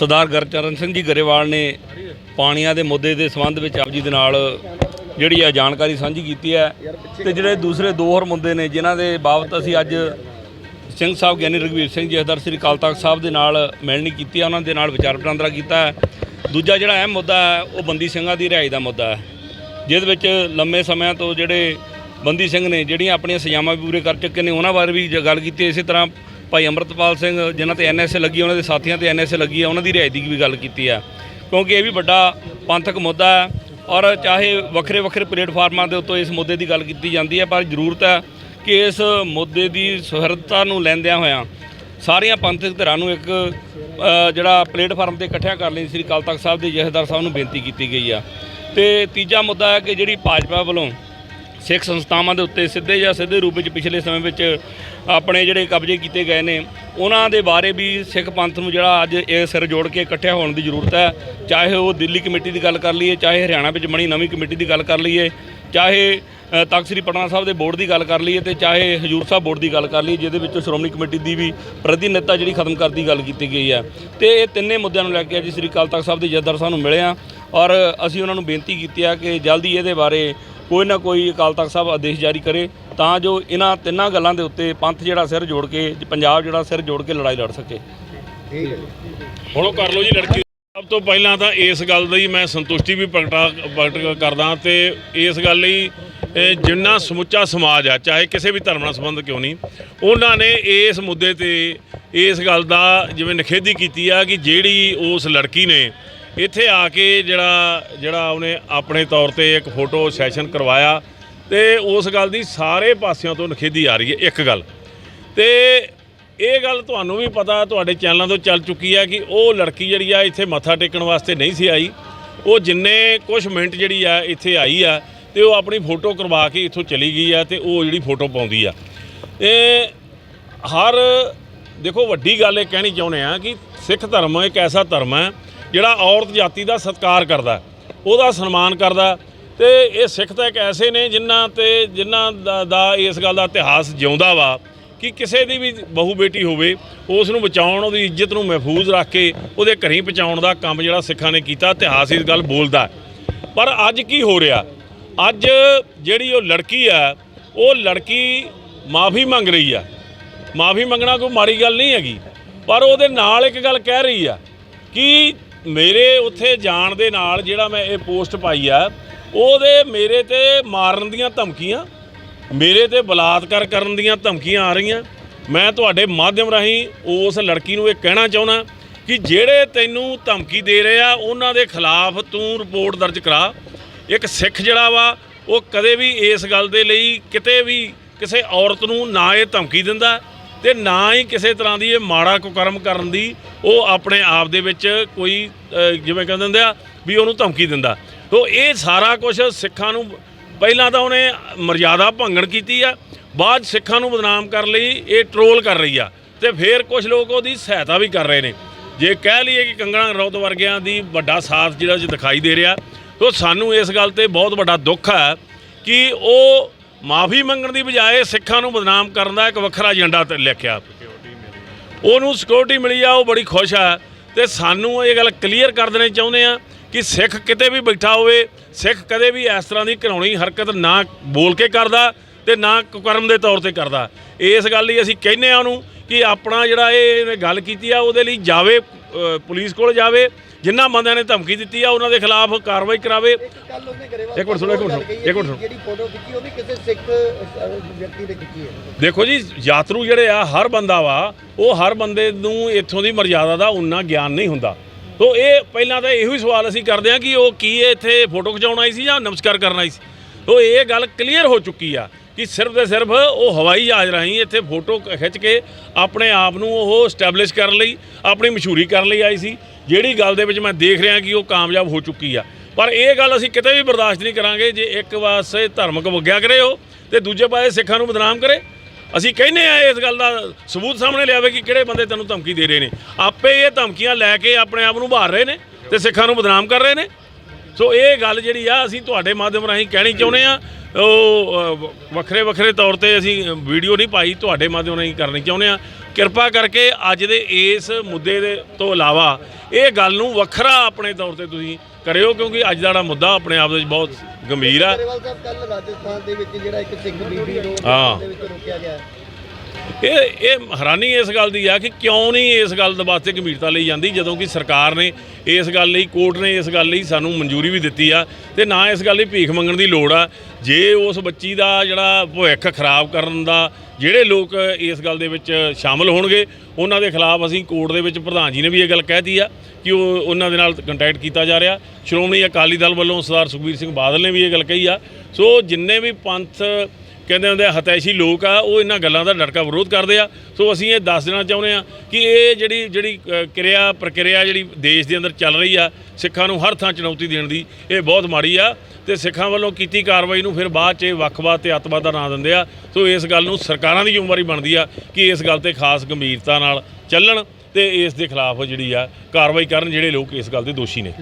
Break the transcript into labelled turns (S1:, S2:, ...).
S1: ਸਰਦਾਰ ਗੁਰਚਰਨ ਸਿੰਘ ਜੀ ਗਰੇਵਾਲ ਨੇ ਪਾਣੀਆਂ ਦੇ ਮੁੱਦੇ ਦੇ ਸੰਬੰਧ ਵਿੱਚ ਆਪ ਜੀ ਦੇ ਨਾਲ ਜਿਹੜੀ ਆ ਜਾਣਕਾਰੀ ਸਾਂਝੀ ਕੀਤੀ ਹੈ ਤੇ ਜਿਹੜੇ ਦੂਸਰੇ ਦੋ ਹੋਰ ਮੁੱਦੇ ਨੇ, ਜਿਨ੍ਹਾਂ ਦੇ ਬਾਬਤ ਅਸੀਂ ਅੱਜ ਸਿੰਘ ਸਾਹਿਬ ਗਿਆਨੀ ਰਘਵੀਰ ਸਿੰਘ ਜੀ ਜਥੇਦਾਰ ਸ੍ਰੀ ਅਕਾਲ ਤਖਤ ਸਾਹਿਬ ਦੇ ਨਾਲ ਮਿਲਣੀ ਕੀਤੀ ਹੈ ਉਹਨਾਂ ਦੇ ਨਾਲ ਵਿਚਾਰ ਵਟਾਂਦਰਾ ਕੀਤਾ ਹੈ। ਦੂਜਾ ਜਿਹੜਾ ਅਹਿਮ ਮੁੱਦਾ ਹੈ, ਉਹ ਬੰਦੀ ਸਿੰਘਾਂ ਦੀ ਰਿਹਾਈ ਦਾ ਮੁੱਦਾ ਹੈ, ਜਿਹਦੇ ਵਿੱਚ ਲੰਮੇ ਸਮਿਆਂ ਤੋਂ ਜਿਹੜੇ ਬੰਦੀ ਸਿੰਘ ਨੇ, ਜਿਹੜੀਆਂ ਆਪਣੀਆਂ ਸਜ਼ਾਵਾਂ ਵੀ ਪੂਰੇ ਕਰ ਚੁੱਕੇ ਨੇ, ਉਹਨਾਂ ਬਾਰੇ ਵੀ ਜ- ਗੱਲ ਕੀਤੀ ਇਸੇ ਤਰ੍ਹਾਂ ਭਾਈ ਅਮਰਤਪਾਲ ਸਿੰਘ ਜਿਨ੍ਹਾਂ ਤੇ ਐਨਐਸਏ ਲੱਗੀ ਉਹਨਾਂ ਦੇ ਸਾਥੀਆਂ ਤੇ ਐਨਐਸਏ ਲੱਗੀ ਆ, ਉਹਨਾਂ ਦੀ ਰਿਹਾਈ ਦੀ ਵੀ ਗੱਲ ਕੀਤੀ ਹੈ ਕਿਉਂਕਿ ਇਹ ਵੀ ਵੱਡਾ ਪੰਥਕ ਮੁੱਦਾ ਹੈ ਔਰ ਚਾਹੇ ਵੱਖਰੇ ਵੱਖਰੇ ਪਲੇਟਫਾਰਮਾਂ ਦੇ ਉੱਤੇ ਇਸ ਮੁੱਦੇ ਦੀ ਗੱਲ ਕੀਤੀ ਜਾਂਦੀ ਹੈ, ਪਰ ਜ਼ਰੂਰਤ ਹੈ ਕਿ ਇਸ ਮੁੱਦੇ ਦੀ ਸੁਹਿਰਦਤਾ ਨੂੰ ਲੈਂਦਿਆਂ ਹੋਇਆਂ ਸਾਰੀਆਂ ਪੰਥਕ ਧਿਰਾਂ ਨੂੰ ਇੱਕ ਜਿਹੜਾ ਪਲੇਟਫਾਰਮ ਤੇ ਇਕੱਠਿਆਂ ਕਰ ਲਈ ਸ੍ਰੀ ਅਕਾਲ ਤਖਤ ਸਾਹਿਬ ਦੇ ਜਥੇਦਾਰ ਸਾਹਿਬ ਨੂੰ ਬੇਨਤੀ ਕੀਤੀ ਗਈ ਆ। ਤੇ ਤੀਜਾ ਮੁੱਦਾ ਹੈ ਕਿ ਜਿਹੜੀ ਭਾਜਪਾ ਵੱਲੋਂ ਸਿੱਖ ਸੰਸਥਾਵਾਂ ਦੇ ਉੱਤੇ ਸਿੱਧੇ ਜਾਂ ਸਿੱਧੇ ਰੂਪ ਵਿੱਚ ਪਿਛਲੇ ਸਮੇਂ ਵਿੱਚ ਆਪਣੇ ਜਿਹੜੇ ਕਬਜ਼ੇ ਕੀਤੇ ਗਏ ਨੇ, ਉਹਨਾਂ ਦੇ ਬਾਰੇ ਵੀ ਸਿੱਖ ਪੰਥ ਨੂੰ ਜਿਹੜਾ ਅੱਜ ਇਹ ਸਿਰ ਜੋੜ ਕੇ ਇਕੱਠਿਆ ਹੋਣ ਦੀ ਜ਼ਰੂਰਤ ਹੈ। ਚਾਹੇ ਉਹ ਦਿੱਲੀ ਕਮੇਟੀ ਦੀ ਗੱਲ ਕਰ ਲਈਏ, ਚਾਹੇ ਹਰਿਆਣਾ ਵਿੱਚ ਬਣੀ ਨਵੀਂ ਕਮੇਟੀ ਦੀ ਗੱਲ ਕਰ ਲਈਏ, ਚਾਹੇ ਤਖ਼ਤ ਸ੍ਰੀ ਪਟਨਾ ਸਾਹਿਬ ਦੇ ਬੋਰਡ ਦੀ ਗੱਲ ਕਰ ਲਈਏ ਤੇ ਚਾਹੇ ਹਜੂਰ ਸਾਹਿਬ ਬੋਰਡ ਦੀ ਗੱਲ ਕਰ ਲਈਏ, ਜਿਹਦੇ ਵਿੱਚੋਂ ਸ਼੍ਰੋਮਣੀ ਕਮੇਟੀ ਦੀ ਵੀ ਪ੍ਰਤੀਨਿਧਤਾ ਜਿਹੜੀ ਖਤਮ ਕਰਨ ਦੀ ਗੱਲ ਕੀਤੀ ਗਈ ਹੈ। ਤੇ ਇਹ ਤਿੰਨੇ ਮੁੱਦਿਆਂ ਨੂੰ ਲੈ ਕੇ ਅੱਜ ਸ੍ਰੀ ਅਕਾਲ ਤਖਤ ਸਾਹਿਬ ਦੇ ਜਥੇਦਾਰ ਸਾਹਿਬ ਨੂੰ ਮਿਲੇ ਆ ਔਰ ਅਸੀਂ ਉਹਨਾਂ ਨੂੰ ਬੇਨਤੀ ਕੀਤੀ ਆ ਕਿ ਜਲਦੀ ਇਹਦੇ ਬਾਰੇ ਕੋਈ ਨਾ ਕੋਈ ਅਕਾਲ ਤਖਤ ਸਾਹਿਬ ਆਦੇਸ਼ ਜਾਰੀ ਕਰੇ ਤਾਂ ਜੋ ਇਹਨਾਂ ਤਿੰਨਾਂ ਗੱਲਾਂ ਦੇ ਉੱਤੇ ਪੰਥ ਜਿਹੜਾ ਸਿਰ ਜੋੜ ਕੇ ਪੰਜਾਬ ਜਿਹੜਾ ਸਿਰ ਜੋੜ ਕੇ ਲੜਾਈ ਲੜ ਸਕੇ।
S2: ਹੁਣ ਉਹ ਕਰ ਲਓ ਜੀ ਲੜਕੀ। ਸਭ ਤੋਂ ਪਹਿਲਾਂ ਤਾਂ ਇਸ ਗੱਲ ਦੀ ਮੈਂ ਸੰਤੁਸ਼ਟੀ ਵੀ ਪ੍ਰਗਟਾ ਪ੍ਰਗਟ ਕਰਦਾ ਤੇ ਇਸ ਗੱਲ ਲਈ ਇਹ ਜਿੰਨਾ ਸਮੁੱਚਾ ਸਮਾਜ ਆ ਚਾਹੇ ਕਿਸੇ ਵੀ ਧਰਮ ਨਾਲ ਸੰਬੰਧ ਕਿਉਂ ਨਹੀਂ ਉਹਨਾਂ ਨੇ ਇਸ ਮੁੱਦੇ ਤੇ ਇਸ ਗੱਲ ਦਾ ਜਿਵੇਂ ਨਿਖੇਧੀ ਕੀਤੀ ਆ ਕਿ ਜਿਹੜੀ ਉਸ ਲੜਕੀ ਨੇ ਇੱਥੇ ਆ ਕੇ ਜਿਹੜਾ ਜਿਹੜਾ ਉਹਨੇ ਆਪਣੇ ਤੌਰ ਤੇ ਇੱਕ ਫੋਟੋ ਸੈਸ਼ਨ ਕਰਵਾਇਆ ਤੇ ਉਸ ਗੱਲ ਦੀ ਸਾਰੇ ਪਾਸਿਆਂ ਤੋਂ ਨਿਖੇਧੀ ਆ ਰਹੀ ਹੈ, ਇੱਕ ਗੱਲ। ਤੇ ਇਹ ਗੱਲ ਤੁਹਾਨੂੰ ਵੀ ਪਤਾ, ਤੁਹਾਡੇ ਚੈਨਲਾਂ ਤੋਂ ਚੱਲ ਚੁੱਕੀ ਹੈ ਕਿ ਉਹ ਲੜਕੀ ਜਿਹੜੀ ਆ, ਇੱਥੇ ਮੱਥਾ ਟੇਕਣ ਵਾਸਤੇ ਨਹੀਂ ਸੀ ਆਈ। ਉਹ ਜਿੰਨੇ ਕੁਝ ਮਿੰਟ ਜਿਹੜੀ ਆ, ਇੱਥੇ ਆਈ ਆ ਤੇ ਉਹ ਆਪਣੀ ਫੋਟੋ ਕਰਵਾ ਕੇ ਇੱਥੋਂ ਚਲੀ ਗਈ ਆ ਤੇ ਉਹ ਜਿਹੜੀ ਫੋਟੋ ਪਾਉਂਦੀ ਆ। ਇਹ ਹਰ, ਦੇਖੋ ਵੱਡੀ ਗੱਲ ਇਹ ਕਹਿਣੀ ਚਾਹੁੰਦੇ ਆ ਕਿ ਸਿੱਖ ਧਰਮ ਇੱਕ ਐਸਾ ਧਰਮ ਹੈ ਜਿਹੜਾ ਔਰਤ ਜਾਤੀ ਦਾ ਸਤਿਕਾਰ ਕਰਦਾ ਉਹਦਾ ਸਨਮਾਨ ਕਰਦਾ ਤੇ ਇਹ ਸਿੱਖ ਤਾਂ ਇੱਕ ਐਸੇ ਨੇ ਜਿਨ੍ਹਾਂ ਤੇ ਜਿਨ੍ਹਾਂ ਦਾ- ਦਾ ਇਸ ਗੱਲ ਦਾ ਇਤਿਹਾਸ ਜਿਉਂਦਾ ਵਾ ਕਿ ਕਿਸੇ ਦੀ ਵੀ ਬਹੂ ਬੇਟੀ ਹੋਵੇ, ਉਸ ਨੂੰ ਬਚਾਉਣ, ਉਹਦੀ ਇੱਜ਼ਤ ਨੂੰ ਮਹਿਫੂਜ਼ ਰੱਖ ਕੇ ਉਹਦੇ ਘਰੀ ਪਹੁੰਚਾਉਣ ਦਾ ਕੰਮ ਜਿਹੜਾ ਸਿੱਖਾਂ ਨੇ ਕੀਤਾ, ਇਤਿਹਾਸ ਇਸ ਗੱਲ ਬੋਲਦਾ ਪਰ ਅੱਜ ਕੀ ਹੋ ਰਿਹਾ? ਅੱਜ ਜਿਹੜੀ ਉਹ ਲੜਕੀ ਆ, ਉਹ ਲੜਕੀ ਮਾਫੀ ਮੰਗ ਰਹੀ ਆ। ਮਾਫੀ ਮੰਗਣਾ ਕੋਈ ਮਾੜੀ ਗੱਲ ਨਹੀਂ ਹੈਗੀ। ਪਰ ਉਹਦੇ ਨਾਲ ਇੱਕ ਗੱਲ ਕਹਿ ਰਹੀ ਆ ਕਿ ਮੇਰੇ ਉੱਥੇ ਜਾਣ ਦੇ ਨਾਲ ਜਿਹੜਾ ਮੈਂ ਇਹ ਪੋਸਟ ਪਾਈ ਆ, ਉਹਦੇ ਮੇਰੇ ਤੇ ਮਾਰਨ ਦੀਆਂ ਧਮਕੀਆਂ, ਮੇਰੇ ਤੇ ਬਲਾਤਕਾਰ ਕਰਨ ਦੀਆਂ ਧਮਕੀਆਂ ਆ ਰਹੀਆਂ। ਮੈਂ ਤੁਹਾਡੇ ਮਾਧਿਅਮ ਰਾਹੀਂ ਉਸ ਲੜਕੀ ਨੂੰ ਇਹ ਕਹਿਣਾ ਚਾਹੁੰਦਾ ਕਿ ਜਿਹੜੇ ਤੈਨੂੰ ਧਮਕੀ ਦੇ ਰਹੇ ਆ, ਉਹਨਾਂ ਦੇ ਖਿਲਾਫ ਤੂੰ ਰਿਪੋਰਟ ਦਰਜ ਕਰਾ। ਇੱਕ ਸਿੱਖ ਜਿਹੜਾ ਵਾ, ਉਹ ਕਦੇ ਵੀ ਇਸ ਗੱਲ ਦੇ ਲਈ ਕਿਤੇ ਵੀ ਕਿਸੇ ਔਰਤ ਨੂੰ ਨਾ ਇਹ ਧਮਕੀ ਦਿੰਦਾ। ਤੇ ਨਾ ਹੀ ਕਿਸੇ ਤਰ੍ਹਾਂ ਦੀ ਇਹ ਮਾੜਾ ਕੁਕਰਮ ਕਰਨ ਦੀ ਉਹ ਆਪਣੇ ਆਪ ਦੇ ਵਿੱਚ ਕੋਈ ਜਿਵੇਂ ਕਹਿੰਦੇ ਹੁੰਦੇ ਆ ਵੀ ਉਹਨੂੰ ਧਮਕੀ ਦਿੰਦਾ। ਤੋ ਇਹ ਸਾਰਾ ਕੁਝ ਸਿੱਖਾਂ ਨੂੰ, ਪਹਿਲਾਂ ਤਾਂ ਉਹਨੇ ਮਰਿਆਦਾ ਭੰਗਣ ਕੀਤੀ ਆ, ਬਾਅਦ ਸਿੱਖਾਂ ਨੂੰ ਬਦਨਾਮ ਕਰਨ ਲਈ, ਇਹ ਟਰੋਲ ਕਰ ਰਹੀ ਆ, ਤੇ ਫਿਰ ਕੁਝ ਲੋਕ ਉਹਦੀ ਸਹਾਇਤਾ ਵੀ ਕਰ ਰਹੇ ਨੇ। ਜੇ ਕਹਿ ਲਈਏ ਕਿ ਕੰਗਣਾ ਰੌਤ ਵਰਗਿਆਂ ਦੀ ਵੱਡਾ ਸਾਥ ਜਿਹੜਾ ਚ ਦਿਖਾਈ ਦੇ ਰਿਹਾ, ਤੋ ਸਾਨੂੰ ਇਸ ਗੱਲ ਤੇ ਬਹੁਤ ਵੱਡਾ ਦੁੱਖ ਹੈ ਕਿ ਉਹ ਮਾਫੀ ਮੰਗਣ ਦੀ ਬਜਾਏ ਸਿੱਖਾਂ ਨੂੰ ਬਦਨਾਮ ਕਰਨ ਦਾ ਇੱਕ ਵੱਖਰਾ ਏਜੰਡਾ ਤੇ ਲਿਖਿਆ। ਉਹਨੂੰ ਸਿਕਿਉਰਿਟੀ ਮਿਲੀ ਆ, ਉਹ ਬੜੀ ਖੁਸ਼ ਆ ਤੇ ਸਾਨੂੰ ਇਹ ਗੱਲ ਕਲੀਅਰ ਕਰ ਦੇਣੀ ਚਾਹੁੰਦੇ ਆ ਕਿ ਸਿੱਖ ਕਿਤੇ ਵੀ ਬੈਠਾ ਹੋਵੇ, ਸਿੱਖ ਕਦੇ ਵੀ ਇਸ ਤਰ੍ਹਾਂ ਦੀ ਘਿਨਾਉਣੀ ਹਰਕਤ ਨਾ ਬੋਲ ਕੇ ਕਰਦਾ ਤੇ ਨਾ ਕੁਕਰਮ ਦੇ ਤੌਰ ਤੇ ਕਰਦਾ। ਇਸ ਗੱਲ ਲਈ ਅਸੀਂ ਕਹਿੰਨੇ ਆ ਉਹਨੂੰ ਕਿ ਆਪਣਾ ਜਿਹੜਾ ਇਹ ਗੱਲ ਕੀਤੀ ਆ, ਉਹਦੇ ਲਈ ਜਾਵੇ ਪੁਲਿਸ ਕੋਲ ਜਾਵੇ ਜਿਨ੍ਹਾਂ ਬੰਦਿਆਂ ਨੇ ਧਮਕੀ ਦਿੱਤੀ ਆ ਉਹਨਾਂ ਦੇ ਖਿਲਾਫ ਕਾਰਵਾਈ ਕਰਾਵੇ। ਇੱਕ ਮਿੰਟ ਸੁਣੋ, ਇੱਕ ਮਿੰਟ ਸੁਣੋ, ਇੱਕ ਮਿੰਟ ਸੁਣੋ।
S3: ਜਿਹੜੀ ਫੋਟੋ ਖਿੱਚੀ ਉਹ ਵੀ ਕਿਸੇ ਸਿੱਖ ਵਿਅਕਤੀ ਨੇ ਖਿੱਚੀ ਹੈ।
S2: ਦੇਖੋ ਜੀ ਯਾਤਰੂ ਜਿਹੜੇ ਆ ਹਰ ਬੰਦਾ ਵਾ ਉਹ ਹਰ ਬੰਦੇ ਨੂੰ ਇੱਥੋਂ ਦੀ ਮਰਜ਼ਾਦਾ ਦਾ ਉਨਾ ਗਿਆਨ ਨਹੀਂ ਹੁੰਦਾ। ਤੋ ਇਹ ਪਹਿਲਾਂ ਤਾਂ ਇਹੋ ਹੀ ਸਵਾਲ ਅਸੀਂ ਕਰਦੇ ਆ ਕਿ ਉਹ ਕੀ ਇੱਥੇ ਫੋਟੋ ਖਿਚਾਉਣ ਆਈ ਸੀ ਜਾਂ ਨਮਸਕਾਰ ਕਰਨ ਆਈ ਸੀ? ਤੋ ਇਹ ਗੱਲ ਕਲੀਅਰ ਹੋ ਚੁੱਕੀ ਆ। ਕਿ ਸਿਰਫ ਤੇ ਸਿਰਫ ਉਹ ਹਵਾਈ ਜਹਾਜ਼ ਰਾਹੀਂ ਇੱਥੇ ਫੋਟੋ ਖਿੱਚ ਕੇ ਆਪਣੇ ਆਪ ਨੂੰ ਉਹ ਸਟੈਬਲਿਸ਼ ਕਰਨ ਲਈ, ਆਪਣੀ ਮਸ਼ਹੂਰੀ ਕਰਨ ਲਈ ਆਈ ਸੀ। ਜਿਹੜੀ ਗੱਲ ਦੇ ਵਿੱਚ ਮੈਂ ਦੇਖ ਰਿਹਾ ਕਿ ਉਹ ਕਾਮਯਾਬ ਹੋ ਚੁੱਕੀ ਆ। ਪਰ ਇਹ ਗੱਲ ਅਸੀਂ ਕਿਤੇ ਵੀ ਬਰਦਾਸ਼ਤ ਨਹੀਂ ਕਰਾਂਗੇ, ਜੇ ਇੱਕ ਪਾਸੇ ਧਰਮਕ ਵਗਿਆ ਕਰੇ ਉਹ, ਤੇ ਦੂਜੇ ਪਾਸੇ ਸਿੱਖਾਂ ਨੂੰ ਬਦਨਾਮ ਕਰੇ। ਅਸੀਂ ਕਹਿੰਦੇ ਆ ਇਸ ਗੱਲ ਦਾ ਸਬੂਤ ਸਾਹਮਣੇ ਲਿਆਵੇ ਕਿ ਕਿਹੜੇ ਬੰਦੇ ਤੈਨੂੰ ਧਮਕੀ ਦੇ ਰਹੇ ਨੇ। ਆਪੇ ਇਹ ਧਮਕੀਆਂ ਲੈ ਕੇ ਆਪਣੇ ਆਪ ਨੂੰ ਭਾਰ ਰਹੇ ਨੇ ਤੇ ਸਿੱਖਾਂ ਨੂੰ ਬਦਨਾਮ ਕਰ ਰਹੇ ਨੇ। ਸੋ ਇਹ ਗੱਲ ਜਿਹੜੀ ਆ ਅਸੀਂ ਤੁਹਾਡੇ ਮਾਧਿਅਮ ਰਾਹੀਂ ਕਹਿਣੀ ਚਾਹੁੰਦੇ ਆ ਉਹ ਵੱਖਰੇ ਵੱਖਰੇ ਤੌਰ ਤੇ ਅਸੀਂ ਵੀਡੀਓ ਨਹੀਂ ਪਾਈ ਤੁਹਾਡੇ ਮਾਧਿਅਮ ਰਾਹੀਂ ਕਰਨੀ ਚਾਹੁੰਦੇ ਆ ਕਿਰਪਾ ਕਰਕੇ ਅੱਜ ਦੇ ਇਸ ਮੁੱਦੇ ਦੇ ਤੋਂ ਇਲਾਵਾ ਇਹ ਗੱਲ ਨੂੰ ਵੱਖਰਾ ਆਪਣੇ ਤੌਰ ਤੇ ਤੁਸੀਂ ਕਰਿਓ ਕਿਉਂਕਿ ਅੱਜ ਦਾ ਜਿਹੜਾ ਮੁੱਦਾ ਆਪਣੇ ਆਪ ਦੇ ਵਿੱਚ ਬਹੁਤ ਗੰਭੀਰ ਆ
S3: ਰਾਜਸਥਾਨ ਦੇ ਵਿੱਚ ਜਿਹੜਾ ਇੱਕ ਸਿੱਖ ਬੀਬੀ ਨੂੰ
S2: ਹਾਂ।
S3: ਦੇ ਵਿੱਚ ਰੋਕਿਆ ਗਿਆ
S2: ਇਹ ਇਹ ਹੈਰਾਨੀ ਇਸ ਗੱਲ ਦੀ ਆ ਕਿ ਕਿਉਂ ਨਹੀਂ ਇਸ ਗੱਲ ਦੇ ਵਾਸਤੇ ਗੰਭੀਰਤਾ ਲਈ ਜਾਂਦੀ, ਜਦੋਂ ਕਿ ਸਰਕਾਰ ਨੇ ਇਸ ਗੱਲ ਲਈ, ਕੋਰਟ ਨੇ ਇਸ ਗੱਲ ਲਈ ਸਾਨੂੰ ਮਨਜ਼ੂਰੀ ਵੀ ਦਿੱਤੀ ਆ ਤੇ ਨਾ ਇਸ ਗੱਲ ਲਈ ਭੀਖ ਮੰਗਣ ਦੀ ਲੋੜ ਆ। ਜੇ ਉਸ ਬੱਚੀ ਦਾ ਜਿਹੜਾ ਭਵਿੱਖ ਖਰਾਬ ਕਰਨ ਦਾ ਜਿਹੜੇ ਲੋਕ ਇਸ ਗੱਲ ਦੇ ਵਿੱਚ ਸ਼ਾਮਲ ਹੋਣਗੇ, ਉਹਨਾਂ ਦੇ ਖਿਲਾਫ ਅਸੀਂ ਕੋਰਟ ਦੇ ਵਿੱਚ ਪ੍ਰਧਾਨ ਜੀ ਨੇ ਵੀ ਇਹ ਗੱਲ ਕਹਿਤੀ ਆ ਕਿ ਉਹ ਉਹਨਾਂ ਦੇ ਨਾਲ ਕੰਟੈਕਟ ਕੀਤਾ ਜਾ ਰਿਹਾ। ਸ਼੍ਰੋਮਣੀ ਅਕਾਲੀ ਦਲ ਵੱਲੋਂ ਸਰਦਾਰ ਸੁਖਬੀਰ ਸਿੰਘ ਬਾਦਲ ਨੇ ਵੀ ਇਹ ਗੱਲ ਕਹੀ ਆ। ਸੋ ਜਿੰਨੇ ਵੀ ਪੰਥ ਕਹਿੰਦੇ ਹੁੰਦੇ ਆ, ਹਤੈਸ਼ੀ ਲੋਕ ਆ, ਉਹ ਇਹਨਾਂ ਗੱਲਾਂ ਦਾ ਡਟਕਾ ਵਿਰੋਧ ਕਰਦੇ ਆ। ਸੋ ਅਸੀਂ ਇਹ ਦੱਸ ਦੇਣਾ ਚਾਹੁੰਦੇ ਆ ਕਿ ਇਹ ਜਿਹੜੀ ਜਿਹੜੀ ਕਿਰਿਆ, ਪ੍ਰਕਿਰਿਆ ਜਿਹੜੀ ਦੇਸ਼ ਦੇ ਅੰਦਰ ਚੱਲ ਰਹੀ ਆ, ਸਿੱਖਾਂ ਨੂੰ ਹਰ ਥਾਂ ਚੁਣੌਤੀ ਦੇਣ ਦੀ, ਇਹ ਬਹੁਤ ਮਾੜੀ ਆ। ਤੇ ਸਿੱਖਾਂ ਵੱਲੋਂ ਕੀਤੀ ਕਾਰਵਾਈ ਨੂੰ ਫਿਰ ਬਾਅਦ 'ਚ ਇਹ ਵੱਖਵਾਦ ਤੇ ਅੱਤਵਾਦ ਦਾ ਨਾਂ ਦਿੰਦੇ ਆ। ਸੋ ਇਸ ਗੱਲ ਨੂੰ ਸਰਕਾਰਾਂ ਦੀ ਜ਼ਿੰਮੇਵਾਰੀ ਬਣਦੀ ਆ ਕਿ ਇਸ ਗੱਲ ਤੇ ਖਾਸ ਗੰਭੀਰਤਾ ਨਾਲ ਚੱਲਣ ਤੇ ਇਸ ਦੇ ਖਿਲਾਫ ਜਿਹੜੀ ਆ ਕਾਰਵਾਈ ਕਰਨ ਜਿਹੜੇ ਲੋਕ ਇਸ ਗੱਲ ਦੇ ਦੋਸ਼ੀ ਨੇ।